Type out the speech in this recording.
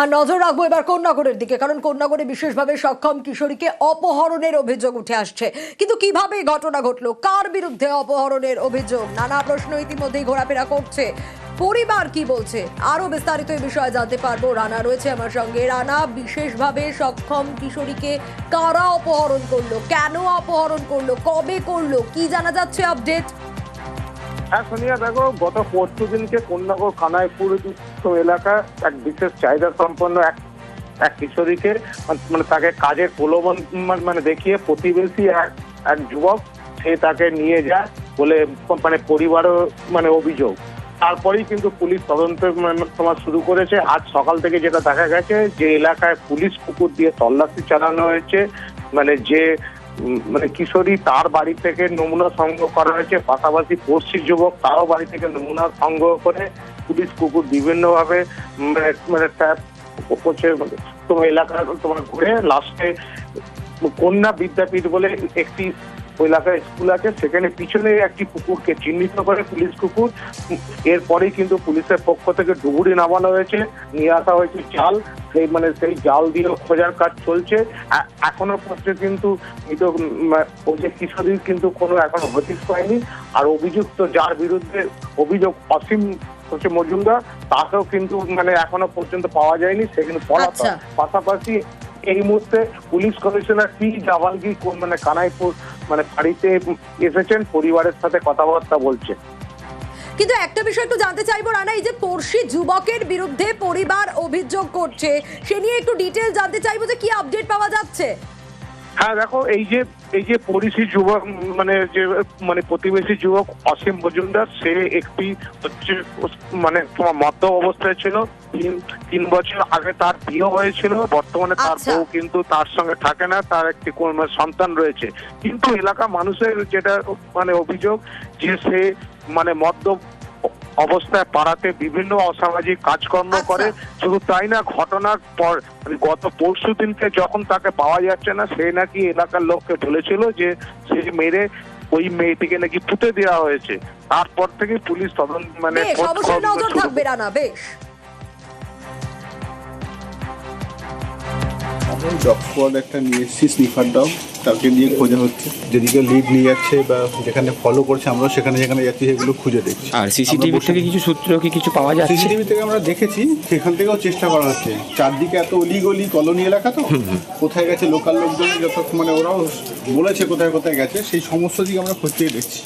আর নজর রাখব এবার কন্যাগরের দিকে, কারণ কন্যাগরে বিশেষভাবে সক্ষম কিশোরীকে অপহরণের অভিযোগ উঠে আসছে। কিন্তু কীভাবে ঘটনা ঘটলো? কার বিরুদ্ধে অপহরণের অভিযোগ? নানা প্রশ্ন ইতিমধ্যেই ঘোরাফেরা করছে। পরিবার কি বলছে? আরও বিস্তারিত এই বিষয়ে জানতে পারব। রানা রয়েছে আমার সঙ্গে। রানা, বিশেষভাবে সক্ষম কিশোরীকে কারা অপহরণ করল? কেন অপহরণ করল? কবে করল? কি জানা যাচ্ছে আপডেট? হ্যাঁ সোনিয়া দেখো, গত পরশু দিনকে কন্যাগর যুক্ত এলাকা এক বিশেষ চাহিদা সম্পন্ন এক এক কিশোরীকে মানে তাকে কাজের প্রলোভন মানে দেখিয়ে প্রতিবেশী এক এক যুবক, সে তাকে নিয়ে যায় বলে মানে পরিবারও মানে অভিযোগ। তারপরেই কিন্তু পুলিশ তদন্ত মানে তোমার শুরু করেছে। আজ সকাল থেকে যেটা দেখা গেছে, যে এলাকায় পুলিশ কুকুর দিয়ে তল্লাশি চালানো হয়েছে। মানে যে মানে কিশোরী তার বাড়ি থেকে নমুনা সংগ্রহ করা হয়েছে। পাশাপাশি পড়শি যুবক তারও বাড়ি থেকে নমুনা সংগ্রহ করে পুলিশ কুকুর বিভিন্নভাবে মানে মানে ট্যাপ করছে। তোমার তোমার ঘুরে লাস্টে কন্যা বিদ্যাপীঠ বলে একটি ওই এলাকায় স্কুল আছে সেখানে পিছনে একটি কুকুরকে চিহ্নিত করে পুলিশ কুকুর। এরপরেই কিন্তু পুলিশের পক্ষ থেকে ডুবুরি নামানো হয়েছে নিয়ে আসা হয়েছে জাল। সেই মানে সেই জাল দিয়ে খোঁজার কাজ চলছে। এখনও পর্যন্ত কিন্তু যে কিশোরীর কিন্তু কোনো এখনও হদিস পায়নি আর অভিযুক্ত যার বিরুদ্ধে অভিযোগ অসীম হচ্ছে মজুমদার তাকেও কিন্তু মানে এখনও পর্যন্ত পাওয়া যায়নি। সে কিন্তু পলাতক। আচ্ছা। পাশাপাশি এই মুহূর্তে পুলিশ কমিশনার পি জাভালগি মানে কানাইপুর মানে বাড়িতে এসেছেন, পরিবারের সাথে কথাবার্তা বলছেন। কিন্তু একটা বিষয় একটু জানতে চাইব, রানা, এই যে পড়শি যুবকের বিরুদ্ধে পরিবার অভিযোগ করছে, সে নিয়ে একটু ডিটেল জানতে চাইব যে কি আপডেট পাওয়া যাচ্ছে? হ্যাঁ দেখো এই যে এই যে পরিষি যুবক মানে যে মানে প্রতিবেশী যুবক অসীম মজুমদার সে একটি হচ্ছে মানে তোমার মধ্য অবস্থায় ছিল তিন তিন বছর আগে তার বিয়ে হয়েছিল বর্তমানে তার আচ্ছা। বউ কিন্তু তার সঙ্গে থাকে না তার একটি মানে সন্তান রয়েছে কিন্তু এলাকা মানুষের যেটা মানে অভিযোগ যে সে মানে মদ্য অবস্থায় পাড়াতে বিভিন্ন অসামাজিক কাজকর্ম আচ্ছা। করে। শুধু তাই না ঘটনার পর মানে গত পরশু দিনকে যখন তাকে পাওয়া যাচ্ছে না সে নাকি এলাকার লোককে বলেছিল যে সে মেরে ওই মেয়েটিকে নাকি পুঁতে দেওয়া হয়েছে। তারপর থেকে পুলিশ তদন্ত মানে বেশ খোঁজ খবর শুরু স্কোয়াড একটা নিয়ে এসেছি স্নিফার ডগ তাকে দিয়ে খোঁজা হচ্ছে। যেদিকে লিড নিয়ে যাচ্ছে বা যেখানে ফলো করছে আমরা সেখানে যেখানে যাচ্ছি সেগুলো খুঁজে দেখছি। আর সিসিটিভি থেকে কিছু সূত্র কি কিছু পাওয়া যাচ্ছে? সিসিটিভি থেকে আমরা দেখেছি সেখান থেকেও চেষ্টা করা হচ্ছে। চারদিকে এত অলিগলি কলোনি এলাকা তো? কোথায় গেছে লোকাল লোকজন যত মানে ওরাও বলেছে কোথায় কোথায় গেছে সেই সমস্ত দিকে আমরা খোঁজতেই দেখছি।